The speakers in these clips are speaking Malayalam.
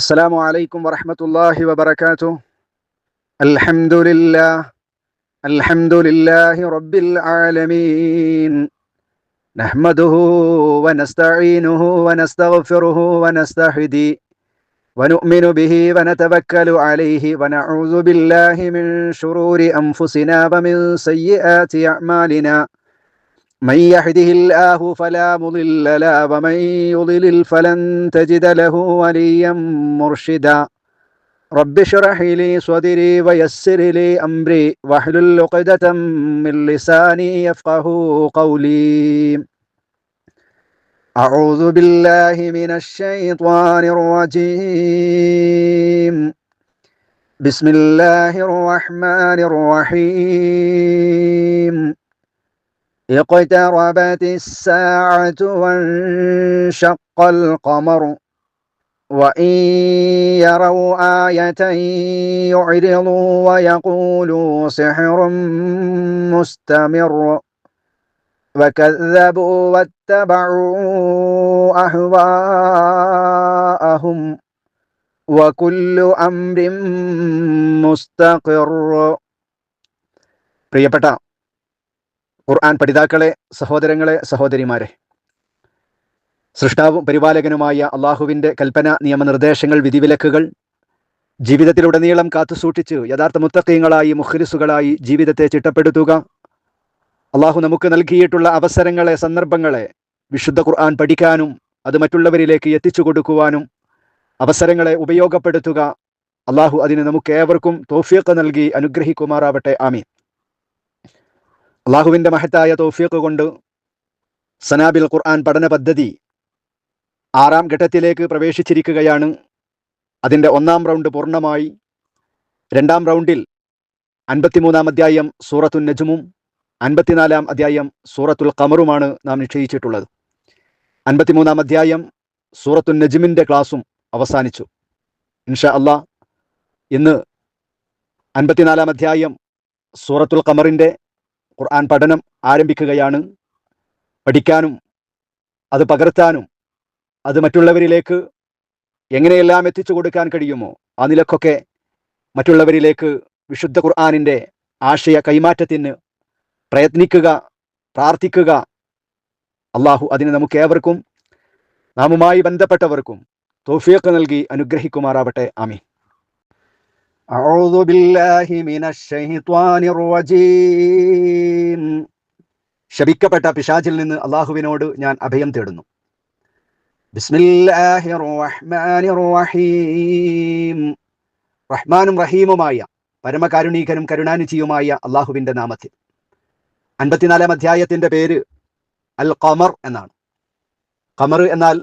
السلام عليكم ورحمة الله وبركاته. الحمد لله. الحمد لله رب العالمين. نحمده ونستعينه ونستغفره ونستهدي ونؤمن به ونتوكل عليه ونعوذ بالله من شرور أنفسنا ومن سيئات أعمالنا. من يهده الله فلا مضل له ومن يضلل فلن تجد له وليا مرشدا. رب اشرح لي صدري ويسر لي أمري واحلل عقدة من لساني يفقه قولي. أعوذ بالله من الشيطان الرجيم. بسم الله الرحمن الرحيم. اقتربت الساعة وانشق القمر وإن يروا آية يعرضوا ويقولوا سحر مستمر وكذبوا واتبعوا أهواءهم وكل أمر مستقر പ്രിയപ്പെട്ട ഖുർആൻ പഠിതാക്കളെ സഹോദരങ്ങളെ സഹോദരിമാരെ. സൃഷ്ടാവും പരിപാലകനുമായ അള്ളാഹുവിന്റെ കൽപ്പന നിയമനിർദ്ദേശങ്ങൾ വിധിവിലക്കുകൾ ജീവിതത്തിലുടനീളം കാത്തുസൂക്ഷിച്ച് യഥാർത്ഥ മുത്തക്കീങ്ങളായി മുഖ്ലിസുകളായി ജീവിതത്തെ ചിട്ടപ്പെടുത്തുക. അള്ളാഹു നമുക്ക് നൽകിയിട്ടുള്ള അവസരങ്ങളെ സന്ദർഭങ്ങളെ വിശുദ്ധ ഖുർആൻ പഠിക്കാനും അത് മറ്റുള്ളവരിലേക്ക് എത്തിച്ചു കൊടുക്കുവാനും അവസരങ്ങളെ ഉപയോഗപ്പെടുത്തുക. അള്ളാഹു അതിന് നമുക്ക് ഏവർക്കും തോഫിയൊക്കെ നൽകി അനുഗ്രഹിക്കുമാറാവട്ടെ. ആമീൻ. അള്ളാഹുവിന്റെ മഹത്തായ തോഫിയൊക്കെ കൊണ്ട് സനാബിൽ ഖുർആൻ പഠന പദ്ധതി ആറാം ഘട്ടത്തിലേക്ക് പ്രവേശിച്ചിരിക്കുകയാണ്. അതിന്റെ ഒന്നാം റൗണ്ട് പൂർണമായി. രണ്ടാം റൗണ്ടിൽ അൻപത്തിമൂന്നാം അധ്യായം സൂറത്തു നജുമും അൻപത്തിനാലാം അധ്യായം സൂറത്തുൽ ഖമറുമാണ് നാം നിശ്ചയിച്ചിട്ടുള്ളത്. അൻപത്തിമൂന്നാം അധ്യായം സൂറത്തുൻ നജുമിന്റെ ക്ലാസും അവസാനിച്ചു. ഇൻഷാ അള്ളാ ഇന്ന് അൻപത്തിനാലാം അധ്യായം സൂറത്തുൽ ഖമറിന്റെ ഖുർആൻ പഠനം ആരംഭിക്കുകയാണ് പഠിക്കാനും അത് പകർത്താനും അത് മറ്റുള്ളവരിലേക്ക് എങ്ങനെയെല്ലാം എത്തിച്ചു കൊടുക്കാൻ കഴിയുമോ ആ നിലക്കൊക്കെ മറ്റുള്ളവരിലേക്ക് വിശുദ്ധ ഖുർആാനിൻ്റെ ആശയ കൈമാറ്റത്തിന് പ്രയത്നിക്കുക പ്രാർത്ഥിക്കുക അള്ളാഹു അതിന് നമുക്ക് ഏവർക്കും നാമുമായി ബന്ധപ്പെട്ടവർക്കും തോഫിയൊക്കെ നൽകി അനുഗ്രഹിക്കുമാറാവട്ടെ ആമീൻ أعوذ بالله من الشيطان الرجيم ശപിക്കപ്പെട്ട പിശാചിൽ നിന്ന് അള്ളാഹുവിനോട് ഞാൻ അഭയം തേടുന്നു. റഹ്മാനും റഹീമുമായ പരമകാരുണീകനും കരുണാനിധിയുമായ അള്ളാഹുവിന്റെ നാമത്തിൽ. അൻപത്തിനാലാം അധ്യായത്തിന്റെ പേര് അൽ ഖമർ എന്നാണ്. ഖമർ എന്നാൽ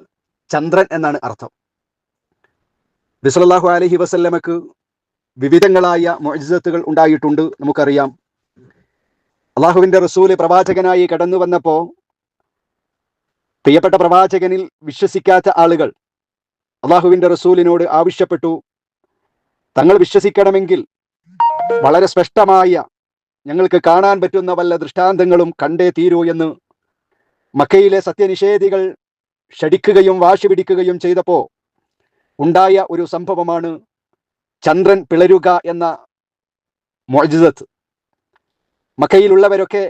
ചന്ദ്രൻ എന്നാണ് അർത്ഥം. ബിസ്ലാഹു അലഹി വസല്ലമക്ക് വിവിധങ്ങളായ മൊഴിസത്തുകൾ ഉണ്ടായിട്ടുണ്ട്. നമുക്കറിയാം അള്ളാഹുവിന്റെ റസൂൽ പ്രവാചകനായി കടന്നു വന്നപ്പോ പ്രിയപ്പെട്ട പ്രവാചകനിൽ വിശ്വസിക്കാത്ത ആളുകൾ അള്ളാഹുവിന്റെ റസൂലിനോട് ആവശ്യപ്പെട്ടു. തങ്ങൾ വിശ്വസിക്കണമെങ്കിൽ വളരെ സ്പഷ്ടമായ ഞങ്ങൾക്ക് കാണാൻ പറ്റുന്ന വല്ല ദൃഷ്ടാന്തങ്ങളും കണ്ടേ തീരൂ എന്ന് മക്കയിലെ സത്യനിഷേധികൾ ഷടിക്കുകയും വാശി പിടിക്കുകയും ഉണ്ടായ ഒരു സംഭവമാണ് ചന്ദ്രൻ പിളരുക എന്ന മൊജിസത്ത് മക്കയിലുള്ളവരൊക്കെ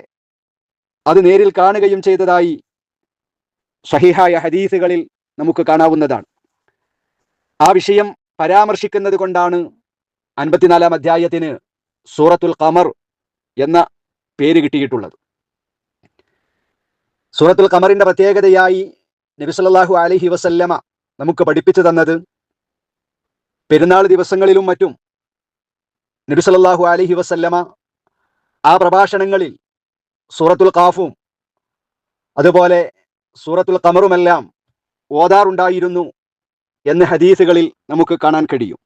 അത് നേരിൽ കാണുകയും ചെയ്തതായി ഷഹിഹായ ഹദീസുകളിൽ നമുക്ക് കാണാവുന്നതാണ്. ആ വിഷയം പരാമർശിക്കുന്നത് കൊണ്ടാണ് അൻപത്തിനാലാം അധ്യായത്തിന് സൂറത്തുൽ ഖമർ എന്ന പേര് കിട്ടിയിട്ടുള്ളത്. സൂറത്തുൽ ഖമറിന്റെ പ്രത്യേകതയായി നബിസല്ലാഹു അലഹി വസല്ലമ നമുക്ക് പഠിപ്പിച്ചു തന്നത് പെരുന്നാൾ ദിവസങ്ങളിലും മറ്റും നബിസല്ലാഹു അലഹി വസല്ലമ ആ പ്രഭാഷണങ്ങളിൽ സൂറത്തുൽ കാഫും അതുപോലെ സൂറത്തുൽ കമറുമെല്ലാം ഓതാറുണ്ടായിരുന്നു എന്ന് ഹദീസുകളിൽ നമുക്ക് കാണാൻ കഴിയും.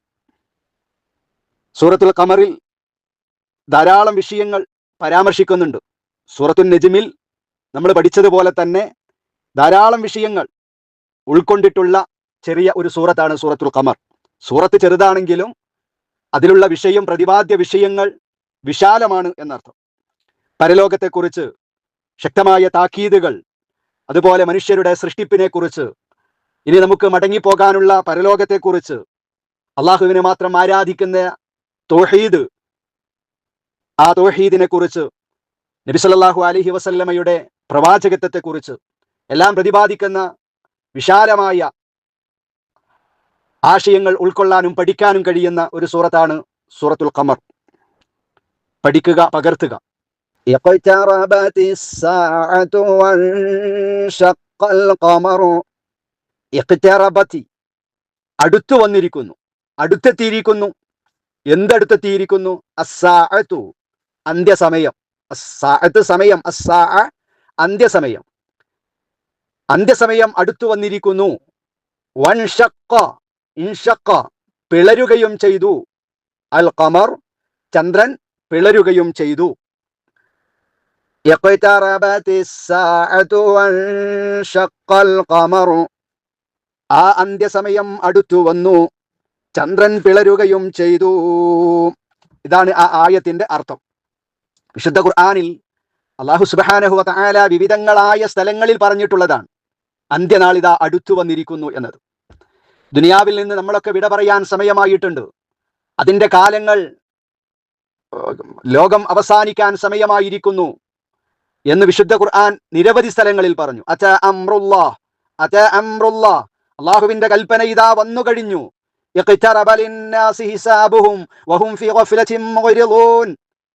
സൂറത്തുൽ കമറിൽ ധാരാളം വിഷയങ്ങൾ പരാമർശിക്കുന്നുണ്ട്. സൂറത്തുൽ നജിമിൽ നമ്മൾ പഠിച്ചതുപോലെ തന്നെ ധാരാളം വിഷയങ്ങൾ ഉൾക്കൊണ്ടിട്ടുള്ള ചെറിയ ഒരു സൂറത്താണ് സൂറത്തുൽ കമർ സൂറത്ത് ചെറുതാണെങ്കിലും അതിലുള്ള വിഷയം പ്രതിപാദ്യ വിഷയങ്ങൾ വിശാലമാണ് എന്നർത്ഥം. പരലോകത്തെക്കുറിച്ച് ശക്തമായ താക്കീതുകൾ അതുപോലെ മനുഷ്യരുടെ സൃഷ്ടിപ്പിനെ കുറിച്ച് ഇനി നമുക്ക് മടങ്ങിപ്പോകാനുള്ള പരലോകത്തെക്കുറിച്ച് അള്ളാഹുവിനെ മാത്രം ആരാധിക്കുന്ന തോഹീദ് ആ തോഹീദിനെ കുറിച്ച് നബി അലഹി വസല്ലമയുടെ പ്രവാചകത്വത്തെ കുറിച്ച് എല്ലാം പ്രതിപാദിക്കുന്ന വിശാലമായ ആശയങ്ങൾ ഉൾക്കൊള്ളാനും പഠിക്കാനും കഴിയുന്ന ഒരു സൂറത്താണ് സൂറത്തുൽ ഖമർ. പഠിക്കുക പകർത്തുക. അടുത്തു വന്നിരിക്കുന്നു. അടുത്തെത്തിയിരിക്കുന്നു. എന്തടുത്തെത്തിയിരിക്കുന്നു? അസാഅത്തു അന്ത്യസമയം. അസാഅത്ത് സമയം അസാ അന്ത്യസമയം. അന്ത്യസമയം അടുത്തു വന്നിരിക്കുന്നു. വൻഷക്ക ഇൻഷക്ക പിളരുകയും ചെയ്തു. അൽ കമർ ചന്ദ്രൻ പിളരുകയും ചെയ്തു. ആ അന്ത്യസമയം അടുത്തു വന്നു. ചന്ദ്രൻ പിളരുകയും ചെയ്തു. ഇതാണ് ആ ആയത്തിന്റെ അർത്ഥം. വിശുദ്ധ ഖുർആാനിൽ അള്ളാഹു സുബാനഹു താല വിവിധങ്ങളായ സ്ഥലങ്ങളിൽ പറഞ്ഞിട്ടുള്ളതാണ്. അന്ത്യനാളിതാ അടുത്തു വന്നിരിക്കുന്നു എന്നത്. ദുനിയാവിൽ നിന്ന് നമ്മളൊക്കെ വിട പറയാൻ സമയമായിട്ടുണ്ട്. അതിന്റെ കാലങ്ങൾ ലോകം അവസാനിക്കാൻ സമയമായിരിക്കുന്നു എന്ന് വിശുദ്ധ ഖുർആൻ നിരവധി സ്ഥലങ്ങളിൽ പറഞ്ഞു. അച്ച അമ്രുല്ലാ അച്ച അമ്രുല്ലാ അള്ളാഹുവിന്റെ കൽപ്പന ഇതാ വന്നു കഴിഞ്ഞു.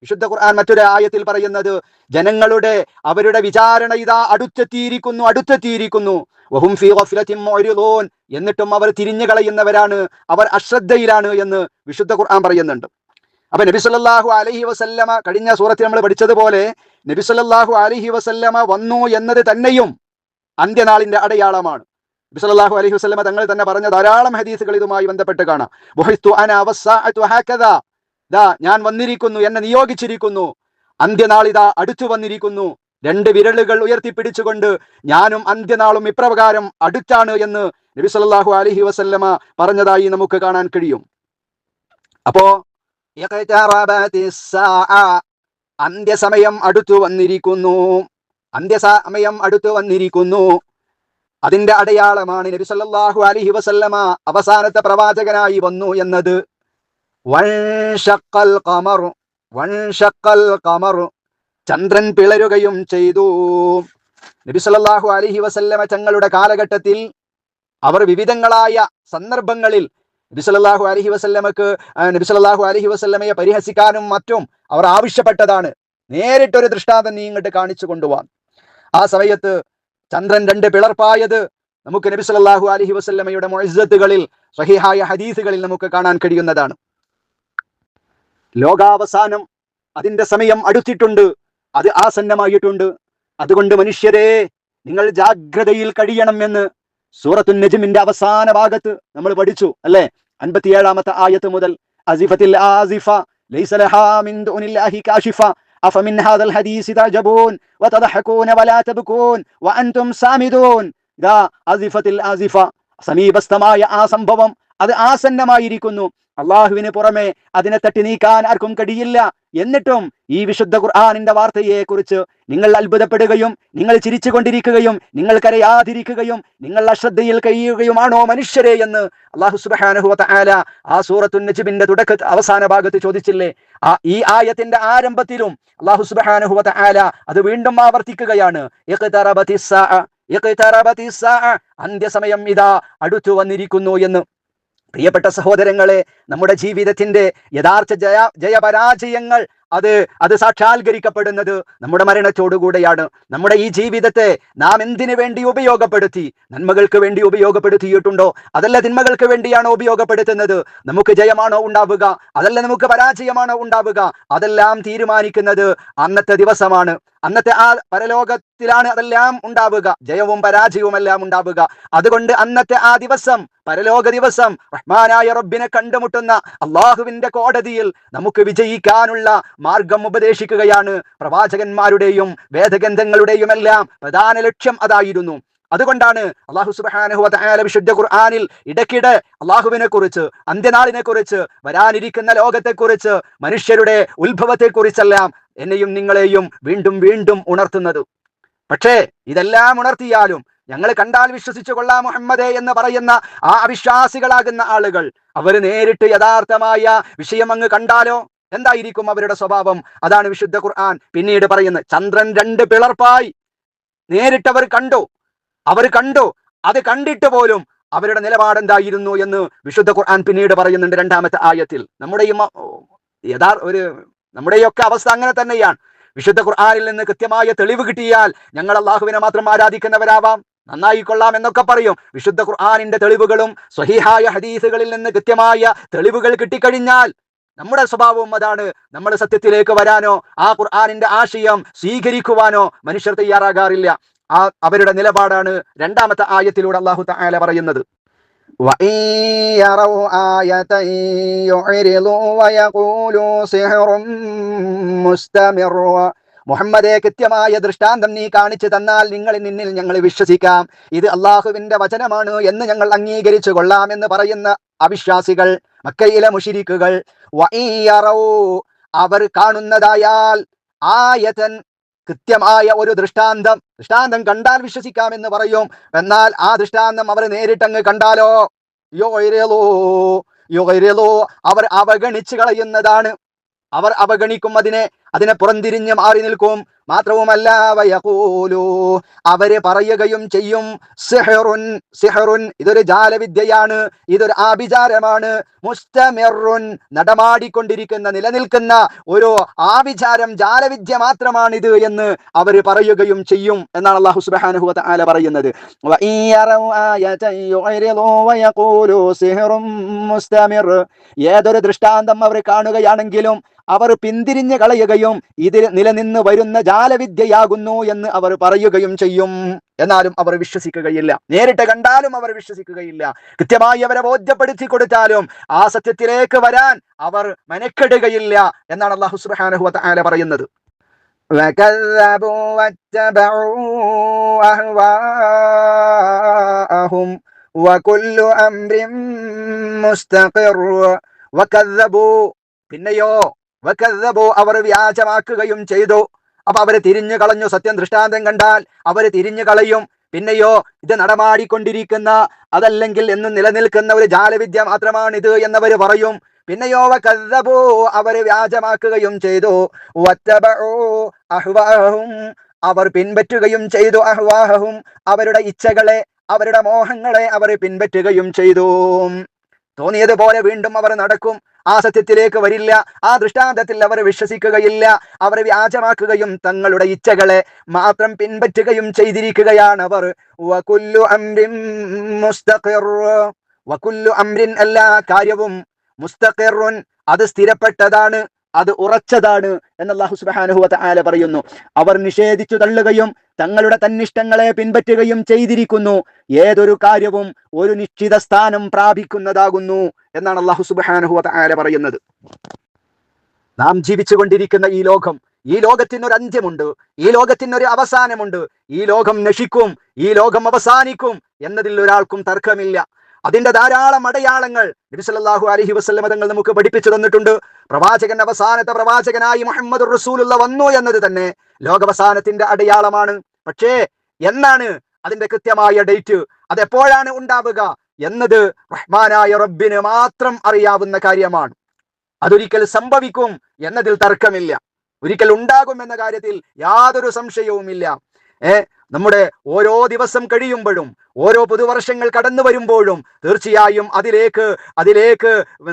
വിശുദ്ധ ഖുർആൻ മറ്റൊരു ആയത്തിൽ പറയുന്നത് ജനങ്ങളുടെ അവരുടെ വിചാരണ ഇതാ അടുത്തെത്തിയിരിക്കുന്നു അടുത്തെത്തിയിരിക്കുന്നു. വഹും ഫീ എന്നിട്ടും അവർ തിരിഞ്ഞു കളയുന്നവരാണ് അവർ അശ്രദ്ധയിലാണ് എന്ന് വിശുദ്ധ ഖുർആൻ പറയുന്നുണ്ട്. അപ്പൊ നബി സല്ലല്ലാഹു അലൈഹി വസല്ലമ കഴിഞ്ഞ സൂറത്തിൽ നമ്മൾ പഠിച്ചതുപോലെ നബി സല്ലല്ലാഹു അലൈഹി വസല്ലമ വന്നു എന്നത് തന്നെയും അന്ത്യനാളിന്റെ അടയാളമാണ്. നബി സല്ലല്ലാഹു അലൈഹി വസല്ലമ തങ്ങൾ തന്നെ പറഞ്ഞ ധാരാളം ഹദീസുകൾ ഇതുമായി ബന്ധപ്പെട്ട് കാണാം. ഞാൻ വന്നിരിക്കുന്നു എന്നെ നിയോഗിച്ചിരിക്കുന്നു. അന്ത്യനാൾ ഇതാ അടുത്തു വന്നിരിക്കുന്നു. രണ്ട് വിരലുകൾ ഉയർത്തിപ്പിടിച്ചുകൊണ്ട് ഞാനും അന്ത്യനാളും ഇപ്രകാരം അടുത്താണ് എന്ന് നബി സല്ലല്ലാഹു അലൈഹി വസല്ലമ പറഞ്ഞതായി നമുക്ക് കാണാൻ കഴിയും. അപ്പോ. അന്ത്യസമയം അടുത്തു വന്നിരിക്കുന്നു. അന്ത്യസമയം അടുത്തു വന്നിരിക്കുന്നു. അതിന്റെ അടയാളമാണ് നബി സല്ലല്ലാഹു അലൈഹി വസല്ലമ അവസാനത്തെ പ്രവാചകനായി വന്നു എന്നത്. ചന്ദ്രൻ പിളരുകയും ചെയ്തു. നബി സല്ലല്ലാഹു അലൈഹി വസല്ലമ തങ്ങളുടെ കാലഘട്ടത്തിൽ അവർ വിവിധങ്ങളായ സന്ദർഭങ്ങളിൽ നബി അലഹി വസല്ലമക്ക് നബിസലല്ലാഹു അലൈഹി വസല്ലമയെ പരിഹസിക്കാനും മറ്റും അവർ ആവശ്യപ്പെട്ടതാണ്. നേരിട്ടൊരു ദൃഷ്ടാന്തം നീ ഇങ്ങോട്ട് കാണിച്ചു കൊണ്ടുപോവാൻ ആ സമയത്ത് ചന്ദ്രൻ രണ്ട് പിളർപ്പായത് നമുക്ക് നബി സല്ലല്ലാഹു അലൈഹി വസല്ലമയുടെ മൊഴിസത്തുകളിൽ സഹിഹായ ഹദീസുകളിൽ നമുക്ക് കാണാൻ കഴിയുന്നതാണ്. ലോകാവസാനം അതിന്റെ സമയം അടുത്തിട്ടുണ്ട്. അത് ആസന്നമായിട്ടുണ്ട്. അതുകൊണ്ട് മനുഷ്യരെ നിങ്ങൾ ജാഗ്രതയിൽ കഴിയണം എന്ന് സൂറത്തു നജ്മിന്റെ അവസാന ഭാഗത്ത് നമ്മൾ പഠിച്ചു അല്ലെ അൻപത്തിയേഴാമത്തെ ആയത്ത് മുതൽ അസിഫത്തിൽ ആസിഫ ലൈസ ലഹാ മിൻ ദുനില്ലാഹി കാശിഫ أفمن هذا الحديث تعجبون وتضحكون ولا تبكون وأنتم سامدون ഇതാ അസിഫത്തിൽ ആസിഫ സമീപസ്ഥമായ ആ സംഭവം അത് ആസന്നമായിരിക്കുന്നു. അള്ളാഹുവിന് പുറമെ അതിനെ തട്ടി നീക്കാൻ ആർക്കും കഴിയില്ല. എന്നിട്ടും ഈ വിശുദ്ധ ഖുർആാനിന്റെ വാർത്തയെ കുറിച്ച് നിങ്ങൾ അത്ഭുതപ്പെടുകയും നിങ്ങൾ ചിരിച്ചുകൊണ്ടിരിക്കുകയും നിങ്ങൾ കരയാതിരിക്കുകയും നിങ്ങൾ അശ്രദ്ധയിൽ കഴിയുകയുമാണോ മനുഷ്യരെ എന്ന് അള്ളാഹു സുബാനഹു ആല ആ സൂറത്തു നജിബിന്റെ തുടക്ക അവസാന ഭാഗത്ത് ചോദിച്ചില്ലേ? ആ ഈ ആയത്തിന്റെ ആരംഭത്തിലും അള്ളാഹു സുബാനഹു ആല അത് വീണ്ടും ആവർത്തിക്കുകയാണ്. അന്ത്യസമയം ഇതാ അടുത്തു വന്നിരിക്കുന്നു എന്ന്. പ്രിയപ്പെട്ട സഹോദരങ്ങളെ നമ്മുടെ ജീവിതത്തിന്റെ യഥാർത്ഥ ജയ ജയപരാജയങ്ങൾ അത് അത് സാക്ഷാത്കരിക്കപ്പെടുന്നത് നമ്മുടെ മരണത്തോടുകൂടെയാണ്. നമ്മുടെ ഈ ജീവിതത്തെ നാം എന്തിനു വേണ്ടി ഉപയോഗപ്പെടുത്തി? നന്മകൾക്ക് വേണ്ടി ഉപയോഗപ്പെടുത്തിയിട്ടുണ്ടോ? അതല്ല തിന്മകൾക്ക് വേണ്ടിയാണോ ഉപയോഗപ്പെടുത്തുന്നത്? നമുക്ക് ജയമാണോ ഉണ്ടാവുക? അതല്ല നമുക്ക് പരാജയമാണോ ഉണ്ടാവുക? അതെല്ലാം തീരുമാനിക്കുന്നത് അന്നത്തെ ദിവസമാണ്. അന്നത്തെ ആ പരലോകത്തിലാണ് അതെല്ലാം ഉണ്ടാവുക. ജയവും പരാജയവും എല്ലാം ഉണ്ടാവുക. അതുകൊണ്ട് അന്നത്തെ ആ ദിവസം പരലോക ദിവസം റഹ്മാനായ റബ്ബിനെ കണ്ടുമുട്ടുന്ന അള്ളാഹുവിന്റെ കോടതിയിൽ നമുക്ക് വിജയിക്കാനുള്ള മാർഗം ഉപദേശിക്കുകയാണ്. പ്രവാചകന്മാരുടെയും വേദഗ്രന്ഥങ്ങളുടെയും എല്ലാം പ്രധാന ലക്ഷ്യം അതായിരുന്നു. അതുകൊണ്ടാണ് അള്ളാഹു തആല വിശുദ്ധ ഖുർആാനിൽ ഇടയ്ക്കിടെ അള്ളാഹുവിനെ കുറിച്ച് അന്ത്യനാളിനെ കുറിച്ച് വരാനിരിക്കുന്ന ലോകത്തെക്കുറിച്ച് മനുഷ്യരുടെ ഉത്ഭവത്തെ കുറിച്ചെല്ലാം എന്നെയും നിങ്ങളെയും വീണ്ടും വീണ്ടും ഉണർത്തുന്നത്. പക്ഷേ ഇതെല്ലാം ഉണർത്തിയാലും ഞങ്ങൾ കണ്ടാൽ വിശ്വസിച്ചു കൊള്ളാം മുഹമ്മദേ എന്ന് പറയുന്ന ആ അവിശ്വാസികളാകുന്ന ആളുകൾ അവർ നേരിട്ട് യഥാർത്ഥമായ വിഷയം അങ്ങ് കണ്ടാലോ? എന്തായിരിക്കും അവരുടെ സ്വഭാവം? അതാണ് വിശുദ്ധ ഖുർആൻ. പിന്നീട് പറയുന്നത് ചന്ദ്രൻ രണ്ട് പിളർപ്പായി. നേരിട്ട് അവർ കണ്ടു. അവർ കണ്ടു. അത് കണ്ടിട്ട് പോലും അവരുടെ നിലപാട് എന്തായിരുന്നു എന്ന് വിശുദ്ധ ഖുർആൻ പിന്നീട് പറയുന്നുണ്ട് രണ്ടാമത്തെ ആയത്തിൽ. നമ്മുടെ ഈ യഥാർ ഒരു നമ്മുടെയൊക്കെ അവസ്ഥ അങ്ങനെ തന്നെയാണ്. വിശുദ്ധ ഖുർആാനിൽ നിന്ന് കൃത്യമായ തെളിവ് കിട്ടിയാൽ ഞങ്ങൾ അള്ളാഹുവിനെ മാത്രം ആരാധിക്കുന്നവരാവാം. നന്നായി കൊള്ളാം എന്നൊക്കെ പറയും. വിശുദ്ധ ഖുർആാനിന്റെ തെളിവുകളും സ്വഹിഹായ ഹദീസുകളിൽ നിന്ന് കൃത്യമായ തെളിവുകൾ കിട്ടിക്കഴിഞ്ഞാൽ നമ്മുടെ സ്വഭാവവും അതാണ്. നമ്മൾ സത്യത്തിലേക്ക് വരാനോ ആ ഖുർആാനിന്റെ ആശയം സ്വീകരിക്കുവാനോ മനുഷ്യർ തയ്യാറാകാറില്ല. ആ അവരുടെ നിലപാടാണ് രണ്ടാമത്തെ ആയത്തിലൂടെ അള്ളാഹു താല പറയുന്നത്. മുഹമ്മദെ കൃത്യമായ ദൃഷ്ടാന്തം നീ കാണിച്ചു തന്നാൽ നിങ്ങൾ നിന്നിൽ ഞങ്ങൾ വിശ്വസിക്കാം. ഇത് അള്ളാഹുവിന്റെ വചനമാണ് എന്ന് ഞങ്ങൾ അംഗീകരിച്ചു കൊള്ളാം എന്ന് പറയുന്ന അവിശ്വാസികൾ മക്കയിലെ മുഷിരിക്കുകൾ അവർ കാണുന്നതായാൽ ആയതൻ കൃത്യമായ ഒരു ദൃഷ്ടാന്തം ദൃഷ്ടാന്തം കണ്ടാൽ വിശ്വസിക്കാമെന്ന് പറയും. എന്നാൽ ആ ദൃഷ്ടാന്തം അവർ നേരിട്ടങ്ങ് കണ്ടാലോ? യോയിരലോ യോയിരലോ അവർ അവഗണിച്ചു കളയുന്നതാണ് അവർ അവഗണിക്കും അതിനെ അതിനെ പുറംതിരിഞ്ഞ് മാറി നിൽക്കും. മാത്രവുമല്ല വയകൂലു അവർ പറയുകയും ചെയ്യും സിഹറുൻ സിഹറുൻ ഇതൊരു ജാലവിദ്യയാണ് ഇതൊരു ആഭിചാരമാണ്. മുസ്തമെറുൻ നടമാടിക്കൊണ്ടിരിക്കുന്ന നിലനിൽക്കുന്ന ഒരു ആഭിചാരം ജാലവിദ്യ മാത്രമാണിത് എന്ന് അവർ പറയുകയും ചെയ്യും എന്നാണ് അള്ളാഹു സുബ്ഹാനഹു വതആല പറയുന്നത്. ഏതൊരു ദൃഷ്ടാന്തം അവർ കാണുകയാണെങ്കിലും അവർ പിന്തിരിഞ്ഞ് കളയുകയും ഇതിൽ നിലനിന്ന് വരുന്ന ജാലവിദ്യയാകുന്നു എന്ന് അവർ പറയുകയും ചെയ്യും. എന്നാലും അവർ വിശ്വസിക്കുകയില്ല. നേരിട്ട് കണ്ടാലും അവർ വിശ്വസിക്കുകയില്ല. കൃത്യമായി അവരെ ബോധ്യപ്പെടുത്തി കൊടുത്താലും ആ സത്യത്തിലേക്ക് വരാൻ അവർ മെനക്കെടുകയില്ല എന്നാണ് അള്ളാഹു സുബ്ഹാനഹു വതആല പറയുന്നത്. പിന്നെയോ അവർ വ്യാജമാക്കുകയും ചെയ്തു. അപ്പൊ അവർ തിരിഞ്ഞു കളഞ്ഞു. സത്യം ദൃഷ്ടാന്തം കണ്ടാൽ അവർ തിരിഞ്ഞു കളയും. പിന്നെയോ ഇത് നടമാടിക്കൊണ്ടിരിക്കുന്ന അതല്ലെങ്കിൽ എന്നും നിലനിൽക്കുന്ന ഒരു ജാലവിദ്യ മാത്രമാണിത് എന്നവർ പറയും. പിന്നെയോ കഥബോ അവർ വ്യാജമാക്കുകയും ചെയ്തു. അഹ്വാഹും അവർ പിൻപറ്റുകയും ചെയ്തു. അഹ്വാഹും അവരുടെ ഇച്ഛകളെ അവരുടെ മോഹങ്ങളെ അവർ പിൻപറ്റുകയും ചെയ്തു. തോന്നിയതുപോലെ വീണ്ടും അവർ നടക്കും. ആ സത്യത്തിലേക്ക് വരില്ല ആ ദൃഷ്ടാന്തത്തിൽ അവർ വിശ്വസിക്കുകയില്ല അവർ വ്യാജമാക്കുകയും തങ്ങളുടെ ഇച്ഛകളെ മാത്രം പിൻപറ്റുകയും ചെയ്തിരിക്കുകയാണ് അവർ. എല്ലാ കാര്യവും മുസ്തഖിറുൻ അത് സ്ഥിരപ്പെട്ടതാണ്. അത് ഉറച്ചതാണ് എന്ന് അള്ളാഹു സുബ്ഹാനഹു ആല പറയുന്നു. അവർ നിഷേധിച്ചു തള്ളുകയും തങ്ങളുടെ തന്നിഷ്ടങ്ങളെ പിൻപറ്റുകയും ചെയ്തിരിക്കുന്നു. ഏതൊരു കാര്യവും ഒരു നിശ്ചിത സ്ഥാനം പ്രാപിക്കുന്നതാകുന്നു എന്നാണ് അള്ളാഹു സുബ്ഹാനഹു ആല പറയുന്നത്. നാം ജീവിച്ചുകൊണ്ടിരിക്കുന്ന ഈ ലോകം ഈ ലോകത്തിനൊരു അന്ത്യമുണ്ട് ഈ ലോകത്തിനൊരു അവസാനമുണ്ട് ഈ ലോകം നശിക്കും ഈ ലോകം അവസാനിക്കും എന്നതിൽ ഒരാൾക്കും തർക്കമില്ല. അതിന്റെ ധാരാളം അടയാളങ്ങൾ നബി അലഹി വസല്ലം തങ്ങൾ നമുക്ക് പഠിപ്പിച്ചു തന്നിട്ടുണ്ട്. പ്രവാചകൻ അവസാനത്തെ പ്രവാചകനായി മുഹമ്മദ് റസൂലുള്ള വന്നു എന്നത് തന്നെ ലോകവസാനത്തിന്റെ അടയാളമാണ്. പക്ഷേ എന്നാണ് അതിന്റെ കൃത്യമായ ഡേറ്റ്? അതെപ്പോഴാണ് ഉണ്ടാവുക എന്നത് റഹ്മാനായ റബ്ബിന് മാത്രം അറിയാവുന്ന കാര്യമാണ്. അതൊരിക്കൽ സംഭവിക്കും എന്നതിൽ തർക്കമില്ല. ഒരിക്കൽ ഉണ്ടാകും എന്ന കാര്യത്തിൽ യാതൊരു സംശയവുമില്ല. ഏ? നമ്മുടെ ഓരോ ദിവസം കഴിയുമ്പോഴും ഓരോ പുതുവർഷങ്ങൾ കടന്നു വരുമ്പോഴും തീർച്ചയായും അതിലേക്ക് അതിലേക്ക്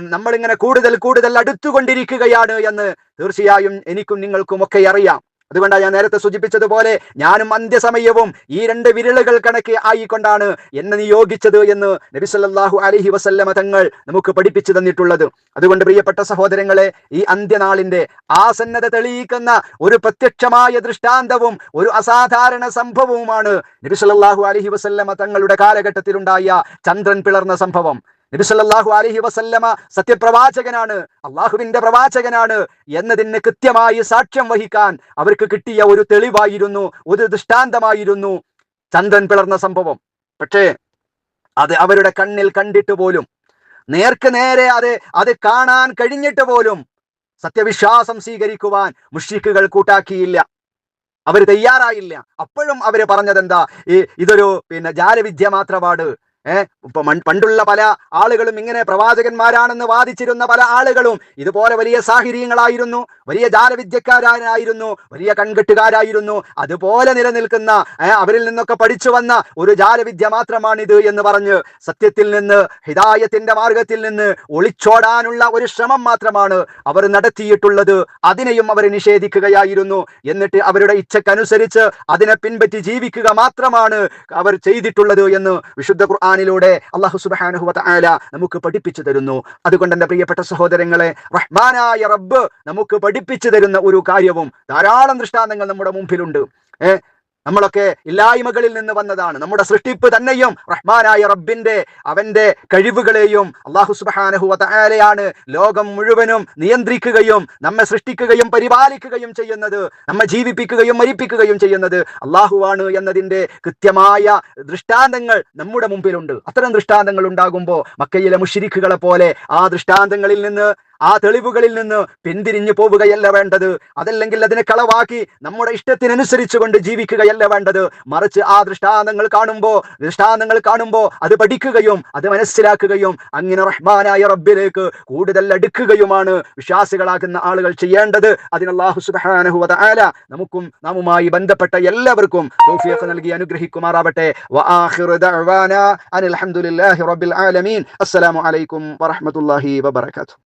നമ്മളിങ്ങനെ കൂടുതൽ കൂടുതൽ അടുത്തുകൊണ്ടിരിക്കുകയാണ് എന്ന് തീർച്ചയായും എനിക്കും നിങ്ങൾക്കും ഒക്കെ അറിയാം. അതുകൊണ്ടാണ് ഞാൻ നേരത്തെ സൂചിപ്പിച്ചതുപോലെ ഞാനും അന്ത്യസമയവും ഈ രണ്ട് വിരലുകൾ കണക്ക് ആയിക്കൊണ്ടാണ് എന്നെ നിയോഗിച്ചത് എന്ന് നബി അലഹി വസല്ലമ തങ്ങൾ നമുക്ക് പഠിപ്പിച്ചു തന്നിട്ടുള്ളത്. അതുകൊണ്ട് പ്രിയപ്പെട്ട സഹോദരങ്ങളെ ഈ അന്ത്യനാളിന്റെ ആസന്നത തെളിയിക്കുന്ന ഒരു പ്രത്യക്ഷമായ ദൃഷ്ടാന്തവും ഒരു അസാധാരണ സംഭവവുമാണ് നബി അലഹി അലൈഹി വസല്ലമ തങ്ങളുടെ കാലഘട്ടത്തിലുണ്ടായ ചന്ദ്രൻ പിളർന്ന സംഭവം. നബിസല്ലാഹു അലഹി വസല്ലമ സത്യപ്രവാചകനാണ് അള്ളാഹുവിന്റെ പ്രവാചകനാണ് എന്നതിന് കൃത്യമായി സാക്ഷ്യം വഹിക്കാൻ അവർക്ക് കിട്ടിയ ഒരു തെളിവായിരുന്നു ഒരു ദൃഷ്ടാന്തമായിരുന്നു ചന്ദ്രൻ പിളർന്ന സംഭവം. പക്ഷേ അത് അവരുടെ കണ്ണിൽ കണ്ടിട്ട് പോലും നേർക്ക് നേരെ അത് അത് കാണാൻ കഴിഞ്ഞിട്ട് പോലും സത്യവിശ്വാസം സ്വീകരിക്കുവാൻ മുഷിക്കുകൾ കൂട്ടാക്കിയില്ല. അവർ തയ്യാറായില്ല. അപ്പോഴും അവർ പറഞ്ഞതെന്താ? ഈ ഇതൊരു പിന്നെ ജാലവിദ്യ മാത്രമാണ്. പണ്ടുള്ള പല ആളുകളും ഇങ്ങനെ പ്രവാചകന്മാരാണെന്ന് വാദിച്ചിരുന്ന പല ആളുകളും ഇതുപോലെ വലിയ സാഹചര്യങ്ങളായിരുന്നു. വലിയ ജാലവിദ്യക്കാരായിരുന്നു. വലിയ കൺകെട്ടുകാരായിരുന്നു. അതുപോലെ നിലനിൽക്കുന്ന അവരിൽ നിന്നൊക്കെ പഠിച്ചു വന്ന ഒരു ജാലവിദ്യ മാത്രമാണിത് എന്ന് പറഞ്ഞ് സത്യത്തിൽ നിന്ന് ഹിതായത്തിന്റെ മാർഗത്തിൽ നിന്ന് ഒളിച്ചോടാനുള്ള ഒരു ശ്രമം മാത്രമാണ് അവർ നടത്തിയിട്ടുള്ളത്. അതിനെയും അവർ നിഷേധിക്കുകയായിരുന്നു. എന്നിട്ട് അവരുടെ ഇച്ഛക്കനുസരിച്ച് അതിനെ പിൻപറ്റി ജീവിക്കുക മാത്രമാണ് അവർ ചെയ്തിട്ടുള്ളത് എന്ന് വിശുദ്ധ ഖുർആാനിലൂടെ അള്ളാഹു സുബ്ഹാനഹു വതആല നമുക്ക് പഠിപ്പിച്ചു തരുന്നു. അതുകൊണ്ട് എന്റെ പ്രിയപ്പെട്ട സഹോദരങ്ങളെ റഹ്മാനായ റബ്ബ് നമുക്ക് പഠിപ്പിച്ചു തരുന്ന ഒരു കാര്യവും ധാരാളം ദൃഷ്ടാന്തങ്ങൾ നമ്മുടെ മുമ്പിലുണ്ട്. ഏ നമ്മളൊക്കെ ഇല്ലായ്മകളിൽ നിന്ന് വന്നതാണ്. നമ്മുടെ സൃഷ്ടിപ്പ് തന്നെയും റഹ്മാനായ റബ്ബിന്റെ അവന്റെ കഴിവുകളെയും അള്ളാഹു സുബ്ഹാനഹു വതആലയാണ് ലോകം മുഴുവനും നിയന്ത്രിക്കുകയും നമ്മെ സൃഷ്ടിക്കുകയും പരിപാലിക്കുകയും ചെയ്യുന്നത് നമ്മെ ജീവിപ്പിക്കുകയും മരിപ്പിക്കുകയും ചെയ്യുന്നത് അള്ളാഹുവാണ് എന്നതിന്റെ കൃത്യമായ ദൃഷ്ടാന്തങ്ങൾ നമ്മുടെ മുമ്പിലുണ്ട്. അത്തരം ദൃഷ്ടാന്തങ്ങൾ ഉണ്ടാകുമ്പോൾ മക്കയിലെ മുഷിരിക്കുകളെ പോലെ ആ ദൃഷ്ടാന്തങ്ങളിൽ നിന്ന് ആ തെളിവുകളിൽ നിന്ന് പിന്തിരിഞ്ഞു പോവുകയല്ല വേണ്ടത്. അതല്ലെങ്കിൽ അതിനെ കളവാക്കി നമ്മുടെ ഇഷ്ടത്തിനനുസരിച്ചു കൊണ്ട് ജീവിക്കുകയല്ല വേണ്ടത്. മറിച്ച് ആ ദൃഷ്ടാന്തങ്ങൾ കാണുമ്പോൾ ദൃഷ്ടാന്തങ്ങൾ കാണുമ്പോൾ അത് പഠിക്കുകയും അത് മനസ്സിലാക്കുകയും അങ്ങനെ റഹ്മാനായ റബ്ബിലേക്ക് കൂടുതൽ അടുക്കുകയുമാണ് വിശ്വാസികളാകുന്ന ആളുകൾ ചെയ്യേണ്ടത്. അതിന് അല്ലാഹു ആല നമുക്കും നാമുമായി ബന്ധപ്പെട്ട എല്ലാവർക്കും നൽകി അനുഗ്രഹിക്കുമാറാവട്ടെ. അനിൽ ഹംദുലില്ലാഹി റബ്ബിൽ ആലമീൻ. അസ്സലാമു അലൈക്കും